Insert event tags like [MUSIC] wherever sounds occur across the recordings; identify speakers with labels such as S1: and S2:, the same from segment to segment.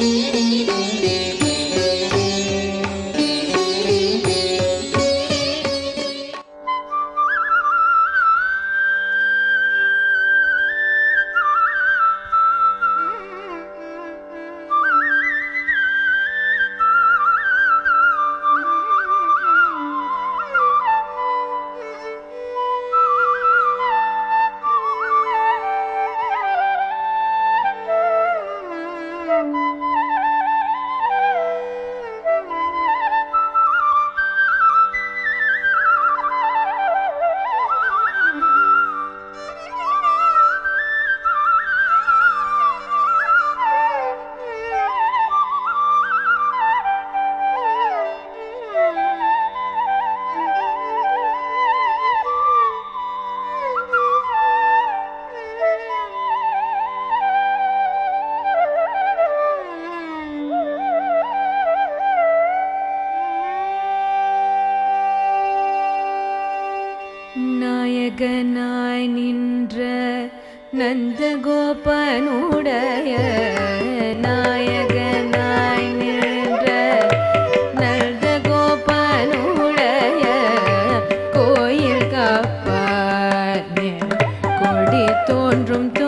S1: Thank you. 反正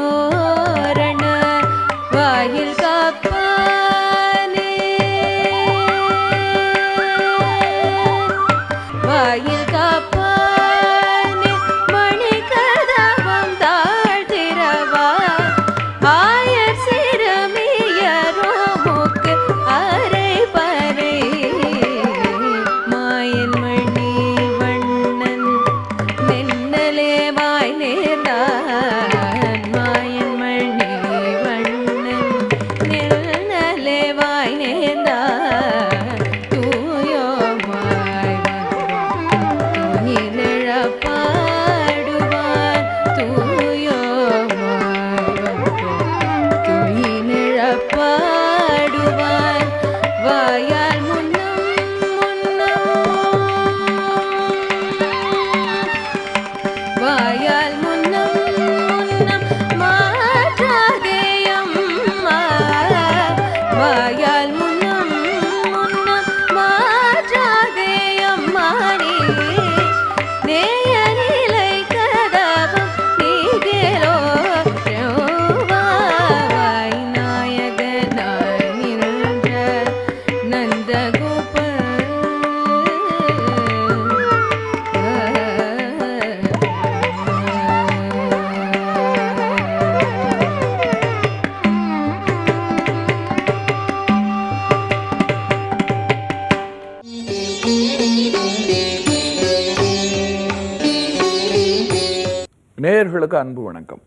S2: அனைவருக்கும் அன்பு வணக்கம்.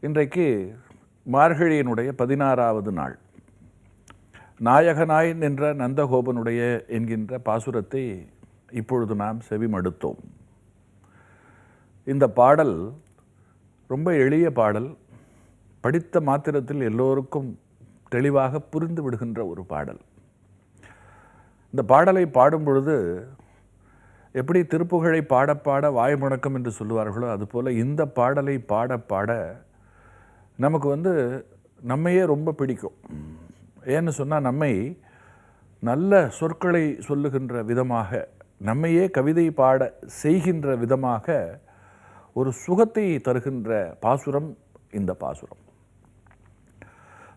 S2: இன்றைக்கு மார்கழியினுடைய பதினாறாவது நாள். நாயகனாய் நின்ற நந்தகோபனுடைய என்கின்ற பாசுரத்தை இப்பொழுது நாம் செவிமடுத்தோம். இந்த பாடல் ரொம்ப எளிய பாடல் படித்த மாத்திரத்தில் எல்லோருக்கும் தெளிவாக புரிந்து விடுகின்ற ஒரு பாடல். இந்த பாடலை பாடும் பொழுது எப்படி திருப்புகழை பாட பாட வாய் என்று சொல்லுவார்களோ அதுபோல் இந்த பாடலை பாட பாட நமக்கு வந்து நம்மையே ரொம்ப பிடிக்கும். ஏன்னு சொன்னால் நம்மை நல்ல சொற்களை சொல்லுகின்ற விதமாக நம்மையே கவிதை பாட செய்கின்ற விதமாக ஒரு சுகத்தை தருகின்ற பாசுரம் இந்த பாசுரம்.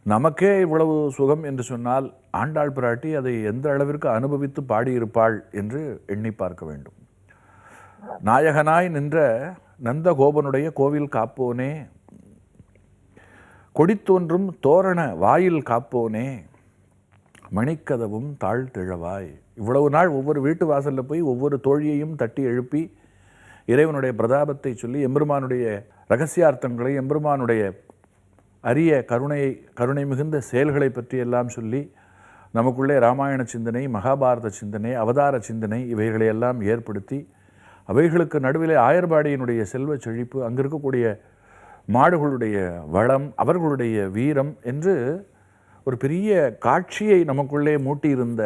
S2: நமக்கே இவ்வளவு சுகம் என்று சொன்னால் ஆண்டாள் பிராட்டி அதை எந்த அளவிற்கு அனுபவித்து பாடியிருப்பாள் என்று எண்ணி பார்க்க வேண்டும். நாயகனாய் நின்ற நந்தகோபனுடைய கோவில் காப்போனே கொடித்தோன்றும் தோரண வாயில் காப்போனே மணிக்கதவும் தாழ்த்திழவாய் இவ்வளவு நாள் ஒவ்வொரு வீட்டு வாசலில் போய் ஒவ்வொரு தோழியையும் தட்டி எழுப்பி இறைவனுடைய பிரதாபத்தை சொல்லி எம்பெருமானுடைய ரகசியார்த்தங்களை எம்பெருமானுடைய அரிய கருணையை கருணை மிகுந்த செயல்களை பற்றியெல்லாம் சொல்லி நமக்குள்ளே ராமாயண சிந்தனை மகாபாரத சிந்தனை அவதார சிந்தனை இவைகளையெல்லாம் ஏற்படுத்தி அவைகளுக்கு நடுவிலே ஆயர்பாடியினுடைய செல்வச் செழிப்பு அங்கே இருக்கக்கூடிய மாடுகளுடைய வளம் அவர்களுடைய வீரம் என்று ஒரு பெரிய காட்சியை நமக்குள்ளே மூட்டியிருந்த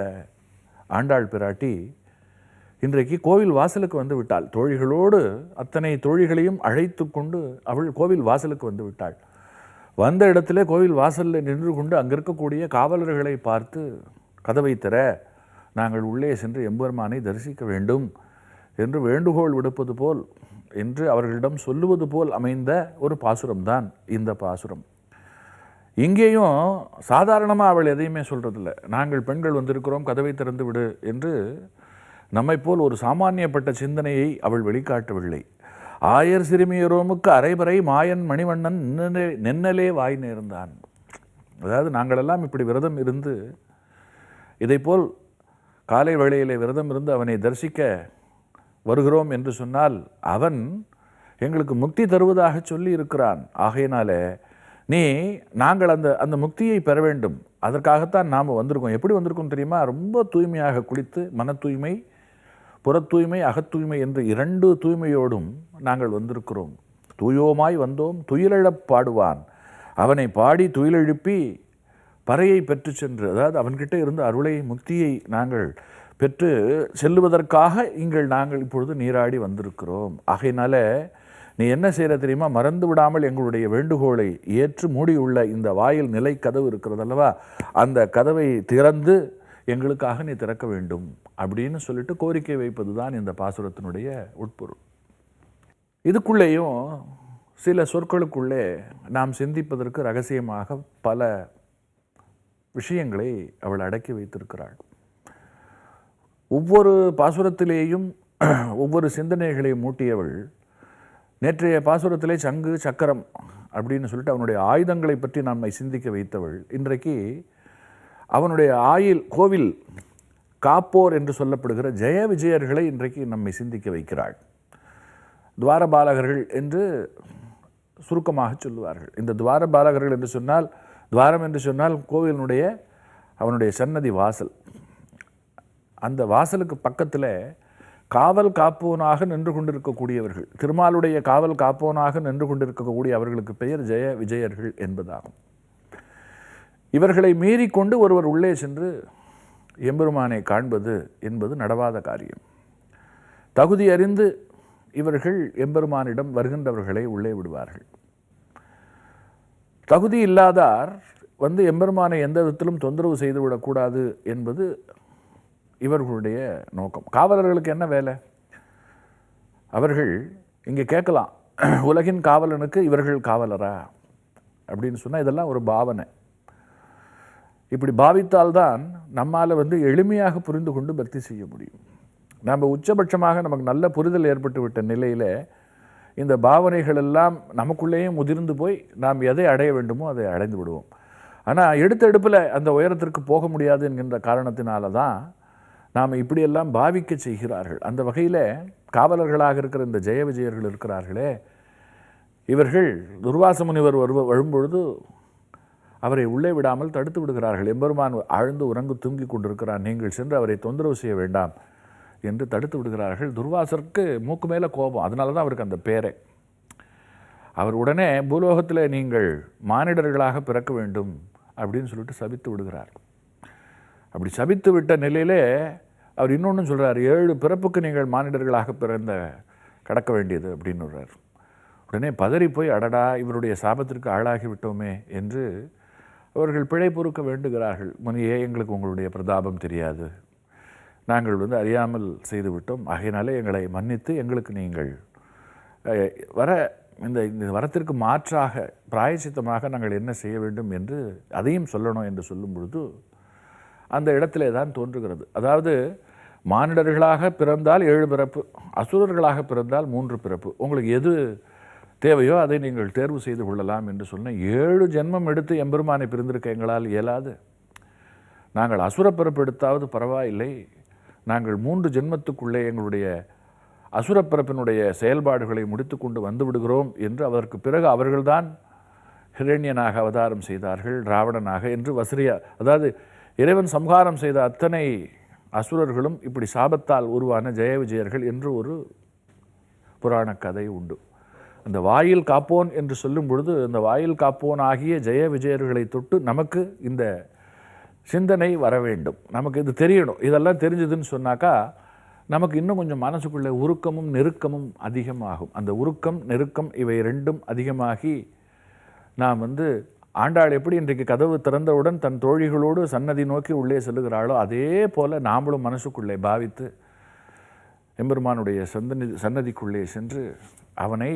S2: ஆண்டாள் பிராட்டி இன்றைக்கு கோவில் வாசலுக்கு வந்து விட்டாள். தோழிகளோடு அத்தனை தோழிகளையும் அழைத்து கொண்டு அவள் கோவில் வாசலுக்கு வந்து விட்டாள். வந்த இடத்துல கோவில் வாசலில் நின்று கொண்டு அங்கே இருக்கக்கூடிய காவலர்களை பார்த்து கதவை திற நாங்கள் உள்ளே சென்று எம்பெருமானை தரிசிக்க வேண்டும் என்று வேண்டுகோள் விடுப்பது போல் என்று அவர்களிடம் சொல்லுவது போல் அமைந்த ஒரு பாசுரம்தான் இந்த பாசுரம். இங்கேயும் சாதாரணமாக அவள் எதையுமே சொல்கிறதில்ல நாங்கள் பெண்கள் வந்திருக்கிறோம் கதவை திறந்து விடு என்று நம்மை போல் ஒரு சாமானியப்பட்ட சிந்தனையை அவள் வெளிக்காட்டவில்லை. ஆயர் சிறுமியரோமுக்கு அரைபறை மாயன் மணிவண்ணன் நின்னலே நின்னலே வாய் நேர்ந்தான். அதாவது நாங்களெல்லாம் இப்படி விரதம் இருந்து இதைப்போல் காலை வேளையிலே விரதம் இருந்து அவனை தரிசிக்க வருகிறோம் என்று சொன்னால் அவன் எங்களுக்கு முக்தி தருவதாக சொல்லி இருக்கிறான் ஆகையினாலே நீ நாங்கள் அந்த அந்த முக்தியை பெற வேண்டும். அதற்காகத்தான் நாம் வந்திருக்கோம். எப்படி வந்திருக்கோம் தெரியுமா? ரொம்ப தூய்மையாக குளித்து மன தூய்மை புறத்தூய்மை அகத்தூய்மை என்று இரண்டு தூய்மையோடும் நாங்கள் வந்திருக்கிறோம். தூயோமாய் வந்தோம் துயிலழப் பாடுவான். அவனை பாடி துயிலெழுப்பி பறையை பெற்று சென்று அதாவது அவன்கிட்ட இருந்து அருளை முக்தியை நாங்கள் பெற்று செல்லுவதற்காக இங்கள் நாங்கள் இப்பொழுது நீராடி வந்திருக்கிறோம். ஆகையினால நீ என்ன செய்கிற தெரியுமா? மறந்து விடாமல் எங்களுடைய வேண்டுகோளை ஏற்று மூடியுள்ள இந்த வாயில் நிலை கதவு இருக்கிறது அல்லவா அந்த கதவை திறந்து எங்களுக்காக நீ திறக்க வேண்டும் அப்படின்னு சொல்லிட்டு கோரிக்கை வைப்பது தான் இந்த பாசுரத்தினுடைய உட்பொருள். இதுக்குள்ளேயும் சில சொற்களுக்குள்ளே நாம் சிந்திப்பதற்கு ரகசியமாக பல விஷயங்களை அவள் அடக்கி வைத்திருக்கிறாள். ஒவ்வொரு பாசுரத்திலேயும் [CLEARS THROAT] ஒவ்வொரு சிந்தனைகளை மூட்டியவள் நேற்றைய பாசுரத்திலே சங்கு சக்கரம் அப்படின்னு சொல்லிட்டு அவனுடைய ஆயுதங்களை பற்றி நம்மை சிந்திக்க வைத்தவள். இன்றைக்கு அவனுடைய ஆயில் கோவில் காப்போர் என்று சொல்லப்படுகிற ஜெய விஜயர்களை இன்றைக்கு நம்மை சிந்திக்க வைக்கிறாள். துவாரபாலகர்கள் என்று சுருக்கமாக சொல்லுவார்கள். இந்த துவாரபாலகர்கள் என்று சொன்னால் துவாரம் என்று சொன்னால் கோவிலினுடைய அவனுடைய சன்னதி வாசல். அந்த வாசலுக்கு பக்கத்தில் காவல் காப்போனாக நின்று கொண்டிருக்கக்கூடியவர்கள் திருமாலுடைய காவல் காப்போனாக நின்று கொண்டிருக்கக்கூடிய அவர்களுக்கு பெயர் ஜெய விஜயர்கள் என்பதாகும். இவர்களை மீறிக்கொண்டு ஒருவர் உள்ளே சென்று எம்பெருமானை காண்பது என்பது நடவாத காரியம். தகுதி அறிந்து இவர்கள் எம்பெருமானிடம் வருகின்றவர்களை உள்ளே விடுவார்கள். தகுதி இல்லாதார் வந்து எம்பெருமானை எந்த விதத்திலும் தொந்தரவு செய்துவிடக்கூடாது என்பது இவர்களுடைய நோக்கம். காவலர்களுக்கு என்ன வேலை? அவர்கள் இங்கே கேட்கலாம் உலகின் காவலனுக்கு இவர்கள் காவலரா? அப்படின்னு சொன்னால் இதெல்லாம் ஒரு பாவனை. இப்படி பாவித்தால்தான் நம்மால் வந்து எளிமையாக புரிந்து கொண்டு பக்தி செய்ய முடியும். நம்ம உச்சபட்சமாக நமக்கு நல்ல புரிதல் ஏற்பட்டுவிட்ட நிலையில் இந்த பாவனைகள் எல்லாம் நமக்குள்ளேயே முதிர்ந்து போய் நாம் எதை அடைய வேண்டுமோ அதை அடைந்து விடுவோம். ஆனால் எடுத்த எடுப்பில் அந்த உயரத்திற்கு போக முடியாது என்கின்ற காரணத்தினால தான் நாம் இப்படியெல்லாம் பாவிக்க செய்கிறார்கள். அந்த வகையில் காவலர்களாக இருக்கிற இந்த ஜெய விஜயர்கள் இருக்கிறார்களே இவர்கள் துர்வாச முனிவர் வருவ வரும்பொழுது அவரை உள்ளே விடாமல் தடுத்து விடுகிறார்கள். எம்பெருமான் ஆழ்ந்து உறங்கு தூங்கி கொண்டிருக்கிறார். நீங்கள் சென்று அவரை தொந்தரவு செய்ய வேண்டாம் என்று தடுத்து விடுகிறார்கள். துர்வாசருக்கு மூக்கு மேலே கோபம். அதனால தான் அவருக்கு அந்த பேரே. அவர் உடனே பூலோகத்தில் நீங்கள் மானிடர்களாக பிறக்க வேண்டும் அப்படின்னு சொல்லிட்டு சபித்து விடுகிறார். அப்படி சபித்து விட்ட நிலையிலே அவர் இன்னொன்று சொல்கிறார் ஏழு பிறப்புக்கு நீங்கள் மானிடர்களாக பிறந்த கடக்க வேண்டியது அப்படின்னு உடனே பதறி போய் அடடா இவருடைய சாபத்திற்கு ஆளாகி விட்டோமே என்று அவர்கள் பிழை பொறுக்க வேண்டுகிறார்கள். முனியே எங்களுக்கு உங்களுடைய பிரதாபம் தெரியாது. நாங்கள் வந்து அறியாமல் செய்துவிட்டோம். ஆகையினாலே எங்களை மன்னித்து எங்களுக்கு நீங்கள் வர இந்த இந்த வரத்திற்கு மாற்றாக பிராயச்சித்தமாக நாங்கள் என்ன செய்ய வேண்டும் என்று அதையும் சொல்லணும் என்று சொல்லும் பொழுது அந்த இடத்திலே தான் தோன்றுகிறது. அதாவது மானிடர்களாக பிறந்தால் ஏழு பிறப்பு அசுரர்களாக பிறந்தால் மூன்று பிறப்பு. உங்களுக்கு எது தேவையோ அதை நீங்கள் தேர்வு செய்து கொள்ளலாம் என்று சொன்ன ஏழு ஜென்மம் எடுத்து எம்பெருமானை பிரிந்திருக்க எங்களால் இயலாது. நாங்கள் அசுர பிறப்பு எடுத்தாவது பரவாயில்லை. நாங்கள் மூன்று ஜென்மத்துக்குள்ளே எங்களுடைய அசுரப்பிறப்பினுடைய செயல்பாடுகளை முடித்துக்கொண்டு வந்து விடுகிறோம் என்று அதற்கு பிறகு அவர்கள்தான் ஹிரண்யனாக அவதாரம் செய்தார்கள் ராவணனாக என்று வசிரியா அதாவது இறைவன் சம்ஹாரம் செய்த அத்தனை அசுரர்களும் இப்படி சாபத்தால் உருவான ஜெய விஜயர்கள் என்று ஒரு புராண கதை உண்டு. அந்த வாயில் காப்போன் என்று சொல்லும் பொழுது அந்த வாயில் காப்போன் ஆகிய ஜெய விஜயர்களை தொட்டு நமக்கு இந்த சிந்தனை வர வேண்டும். நமக்கு இது தெரியணும். இதெல்லாம் தெரிஞ்சதுன்னு சொன்னாக்கா நமக்கு இன்னும் கொஞ்சம் மனசுக்குள்ளே உருக்கமும் நெருக்கமும் அதிகமாகும். அந்த உருக்கம் நெருக்கம் இவை ரெண்டும் அதிகமாகி நாம் வந்து ஆண்டாள் எப்படி இன்றைக்கு கதவு திறந்தவுடன் தன் தோழிகளோடு சன்னதி நோக்கி உள்ளே செல்லுகிறாளோ அதே போல் நாமளும் மனசுக்குள்ளே பாவித்து எம்பெருமானுடைய சந்தனி சன்னதிக்குள்ளே சென்று அவனை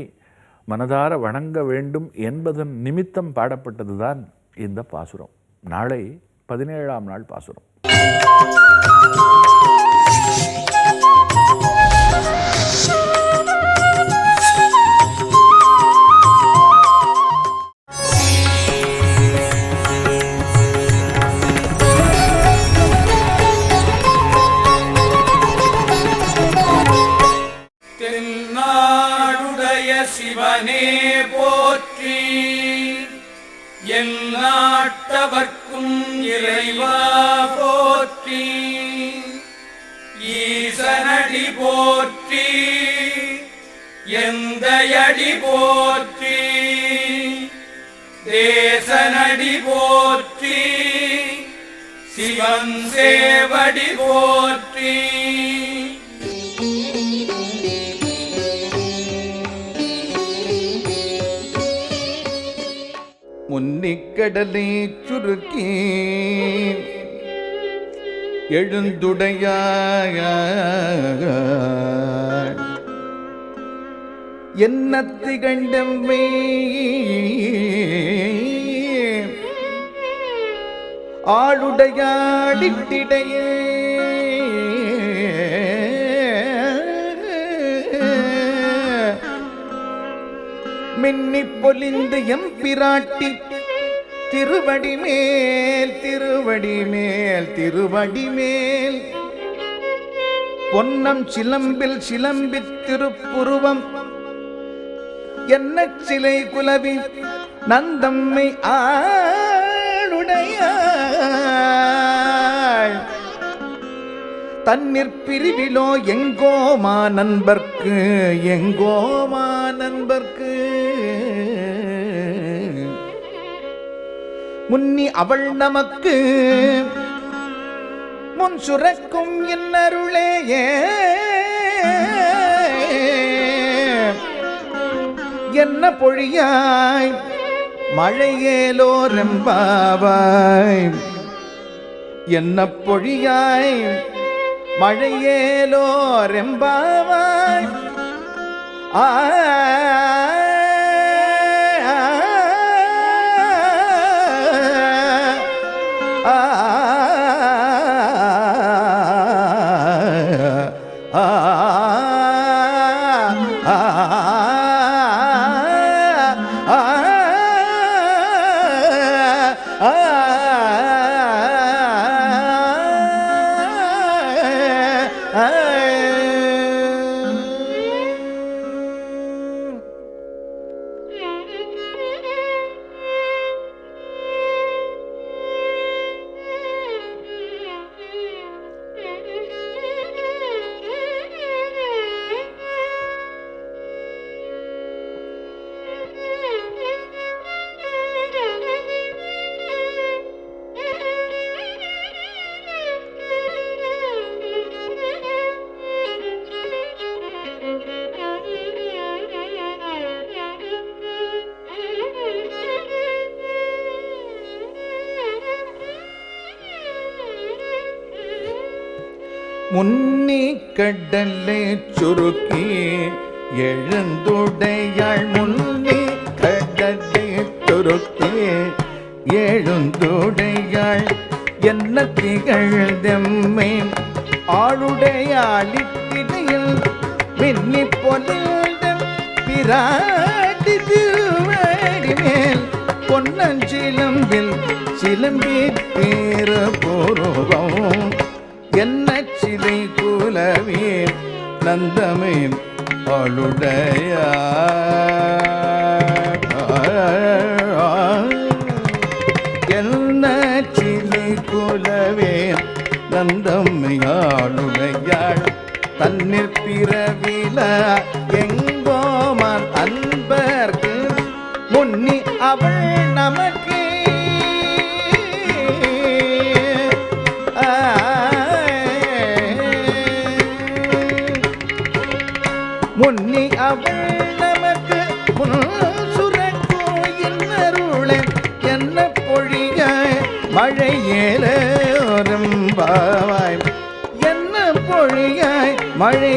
S2: மனதார வணங்க வேண்டும் என்பதன் நிமித்தம் பாடப்பட்டதுதான் இந்த பாசுரம். நாளை பதினேழாம் நாள் பாசுரம்.
S3: சிவனே போற்றி. எல்லாட்டவர்க்கும் இறைவா போற்றி. ஈசனடி போற்றி. எந்தையடி போற்றி. தேசனடி போற்றி. சிவன் சேவடி போற்றி.
S4: முன்னிக்கடலை சுருக்கி எழுந்துடையாய் என்ன திகண்டம் ஆளுடையாடிட்டிடையே. மின்னி பொலிந்து எம் பிராட்டி திருவடி மேல் திருவடி மேல் திருவடி மேல். பொன்னம் சிலம்பில் சிலம்பி திருப்புருவம். என்ன சிலை குலவி நந்தம்மை ஆளுடைய தன்னிற் பிரிவிலோ எங்கோமா நண்பர்க்கு எங்கோமா நண்பர்க்கு. முன்னி அவள் நமக்கு. முன் சுரக்கும் இன்னருளே என்ன பொழியாய்? மழையேலோ ரெம்பாவாய் என்ன பொழியாய்? மழையேலோ ரெம்பாவாய் ஆ முன்னி கடலை சுருக்கி எழுந்துடையாள் முன்னி கடலே சுருக்கி எழுந்துடையாள். என்ன திகழ்தெம்மை ஆளுடையாளிட்டிடையில் மின்னி பொன்னில் பிராட்டி திருவடி மேல். பொன்னஞ்சிலம்பில் சிலம்பி பேர பூர்வம் என்ன சிலை குலவே நந்தமே அளுடைய என்ன சிலை குலவே நந்தம்மையாளுடையாள் தன்னிற் பிறவில நமக்கு முன் அருளே என்ன பொழிய மழை ஏலோரம்பாவாய் என்ன பொழியாய் மழை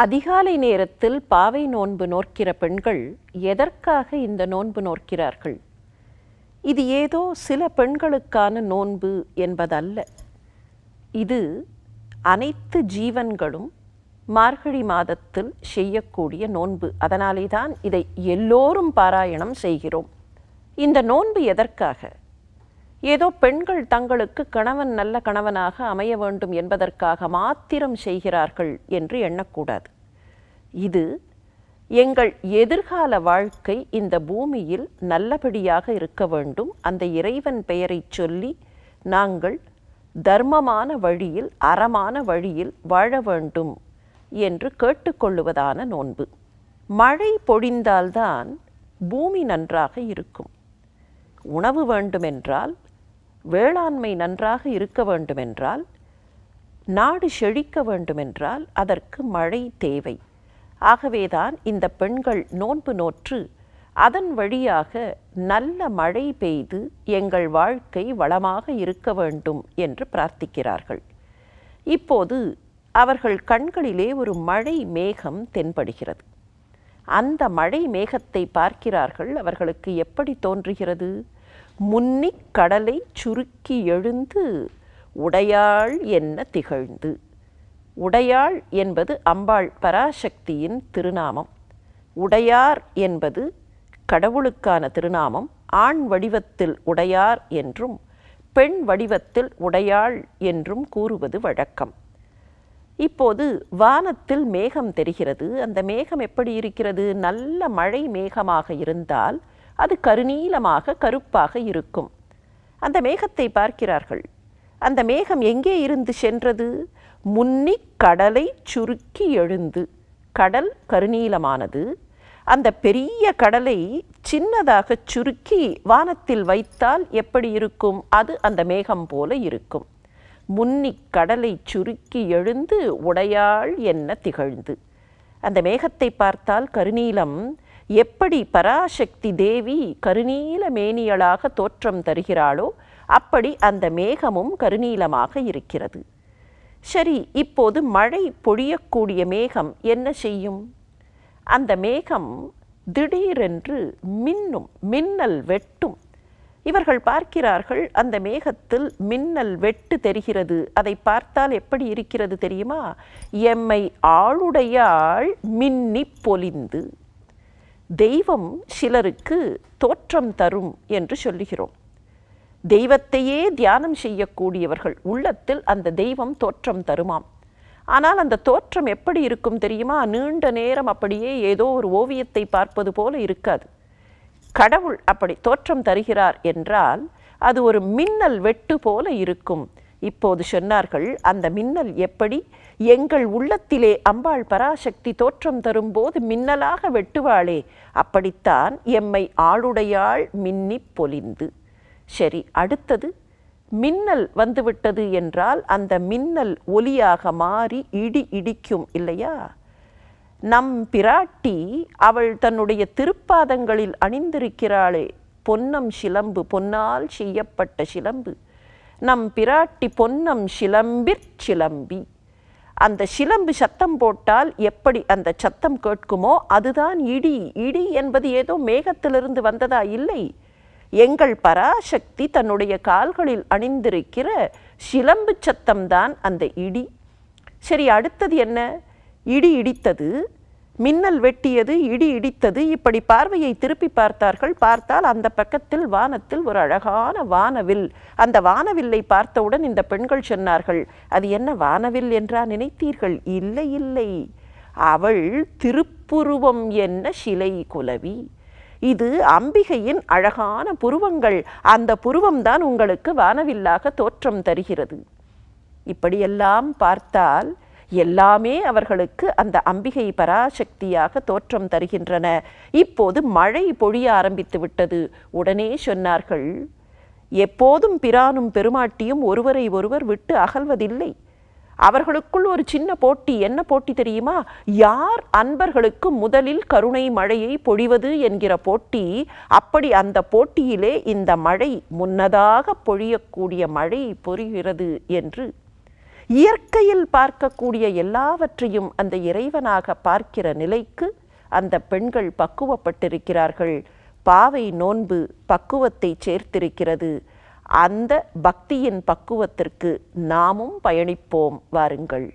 S5: அதிகாலை நேரத்தில் பாவை நோன்பு நோக்கிற பெண்கள் எதற்காக இந்த நோன்பு நோக்கிறார்கள் இது ஏதோ சில பெண்களுக்கான நோன்பு என்பதல்ல. இது அனைத்து ஜீவன்களும் மார்கழி மாதத்தில் செய்யக்கூடிய நோன்பு. அதனாலே தான் இதை எல்லோரும் பாராயணம் செய்கிறோம். இந்த நோன்பு எதற்காக? ஏதோ பெண்கள் தங்களுக்கு கணவன் நல்ல கணவனாக அமைய வேண்டும் என்பதற்காக மாத்திரம் செய்கிறார்கள் என்று எண்ணக்கூடாது. இது எங்கள் எதிர்கால வாழ்க்கை இந்த பூமியில் நல்லபடியாக இருக்க வேண்டும். அந்த இறைவன் பெயரைச் சொல்லி நாங்கள் தர்மமான வழியில் அறமான வழியில் வாழ வேண்டும் என்று கேட்டுக்கொள்ளுவதான நோன்பு. மழை பொழிந்தால்தான் பூமி நன்றாக இருக்கும். உணவு வேண்டுமென்றால் வேளாண்மை நன்றாக இருக்க வேண்டுமென்றால் நாடு செழிக்க வேண்டுமென்றால் அதற்கு மழை தேவை. ஆகவேதான் இந்த பெண்கள் நோன்பு நோற்று அதன் வழியாக நல்ல மழை பெய்து எங்கள் வாழ்க்கை வளமாக இருக்க வேண்டும் என்று பிரார்த்திக்கிறார்கள். இப்போது அவர்கள் கண்களிலே ஒரு மழை மேகம் தென்படுகிறது. அந்த மழை மேகத்தை பார்க்கிறார்கள் அவர்களுக்கு எப்படி தோன்றுகிறது? முன்னிக் கடலை சுருக்கி எழுந்து உடையாள் என்ன திகழ்ந்து? உடையாள் என்பது அம்பாள் பராசக்தியின் திருநாமம். உடையார் என்பது கடவுளுக்கான திருநாமம். ஆண் வடிவத்தில் உடையார் என்றும் பெண் வடிவத்தில் உடையாள் என்றும் கூறுவது வழக்கம். இப்போது வானத்தில் மேகம் தெரிகிறது. அந்த மேகம் எப்படி இருக்கிறது? நல்ல மழை மேகமாக இருந்தால் அது கருநீலமாக கருப்பாக இருக்கும். அந்த மேகத்தை பார்க்கிறார்கள். அந்த மேகம் எங்கே இருந்து சென்றது? முன்னிக் கடலை சுருக்கி எழுந்து. கடல் கருநீலமானது. அந்த பெரிய கடலை சின்னதாக சுருக்கி வானத்தில் வைத்தால் எப்படி இருக்கும்? அது அந்த மேகம் போல இருக்கும். முன்னிக் கடலை சுருக்கி எழுந்து உடையாள் என்ன திகழ்ந்து? அந்த மேகத்தை பார்த்தால் கருநீலம் எப்படி பராசக்தி தேவி கருநீல மேனியலாக தோற்றம் தருகிறாளோ அப்படி அந்த மேகமும் கருநீலமாக இருக்கிறது. சரி இப்போது மழை பொழியக்கூடிய மேகம் என்ன செய்யும்? அந்த மேகம் திடீரென்று மின்னும் மின்னல் வெட்டும். இவர்கள் பார்க்கிறார்கள் அந்த மேகத்தில் மின்னல் வெட்டு தெரிகிறது. அதை பார்த்தால் எப்படி இருக்கிறது தெரியுமா? எம்மை ஆளுடையாள் மின்னி பொலிந்து. தெய்வம் சிலருக்கு தோற்றம் தரும் என்று சொல்லுகிறோம். தெய்வத்தையே தியானம் செய்யக்கூடியவர்கள் உள்ளத்தில் அந்த தெய்வம் தோற்றம் தருமாம். ஆனால் அந்த தோற்றம் எப்படி இருக்கும் தெரியுமா? நீண்ட நேரம் அப்படியே ஏதோ ஒரு ஓவியத்தை பார்ப்பது போல இருக்காது. கடவுள் அப்படி தோற்றம் தருகிறார் என்றால் அது ஒரு மின்னல் வெட்டு போல இருக்கும். இப்போது சொன்னார்கள் அந்த மின்னல் எப்படி? எங்கள் உள்ளத்திலே அம்பாள் பராசக்தி தோற்றம் தரும்போது மின்னலாக வெட்டுவாளே அப்படித்தான் எம்மை ஆளுடையாள் மின்னிப் பொலிந்து. சரி அடுத்தது? மின்னல் வந்துவிட்டது என்றால் அந்த மின்னல் ஒலியாக மாறி இடி இடிக்கும் இல்லையா? நம் பிராட்டி அவள் தன்னுடைய திருப்பாதங்களில் அணிந்திருக்கிறாளே பொன்னம் சிலம்பு பொன்னால் செய்யப்பட்ட சிலம்பு. நம் பிராட்டி பொன்னம் சிலம்பிற் சிலம்பி. அந்த சிலம்பு சத்தம் போட்டால் எப்படி அந்த சத்தம் கேட்குமோ அதுதான் இடி. இடி என்பது ஏதோ மேகத்திலிருந்து வந்ததா? இல்லை. எங்கள் பராசக்தி தன்னுடைய கால்களில் அணிந்திருக்கிற சிலம்பு சத்தம்தான் அந்த இடி. சரி அடுத்தது என்ன? இடி இடித்தது மின்னல் வெட்டியது இடி இடித்தது இப்படி பார்வையை திருப்பி பார்த்தார்கள். பார்த்தால் அந்த பக்கத்தில் வானத்தில் ஒரு அழகான வானவில். அந்த வானவில்லை பார்த்தவுடன் இந்த பெண்கள் சொன்னார்கள் அது என்ன வானவில் என்றா நினைத்தீர்கள்? இல்லை இல்லை. அவள் திருப்புருவம் என்ன சிலை குலவி? இது அம்பிகையின் அழகான புருவங்கள். அந்த புருவம்தான் உங்களுக்கு வானவில்லாக தோற்றம் தருகிறது. இப்படியெல்லாம் பார்த்தால் எல்லாமே அவர்களுக்கு அந்த அம்பிகை பராசக்தியாக தோற்றம் தருகின்றன. இப்போது மழை பொழிய ஆரம்பித்து விட்டது. உடனே சொன்னார்கள் எப்போதும் பிரானும் பெருமாட்டியும் ஒருவரை ஒருவர் விட்டு அகல்வதில்லை. அவர்களுக்குள் ஒரு சின்ன போட்டி என்ன போட்டி தெரியுமா? யார் அன்பர்களுக்கு முதலில் கருணை மழையை பொழிவது என்கிற போட்டி அப்படி அந்த போட்டியிலே இந்த மழை முன்னதாக பொழியக்கூடிய மழை பொழிகிறது என்று இயற்கையில் பார்க்கக்கூடிய எல்லாவற்றையும் அந்த இறைவனாக பார்க்கிற நிலைக்கு அந்த பெண்கள் பக்குவப்பட்டிருக்கிறார்கள். பாவை நோன்பு பக்குவத்தை சேர்த்திருக்கிறது. அந்த பக்தியின் பக்குவத்திற்கு நாமும் பயணிப்போம். வாருங்கள்.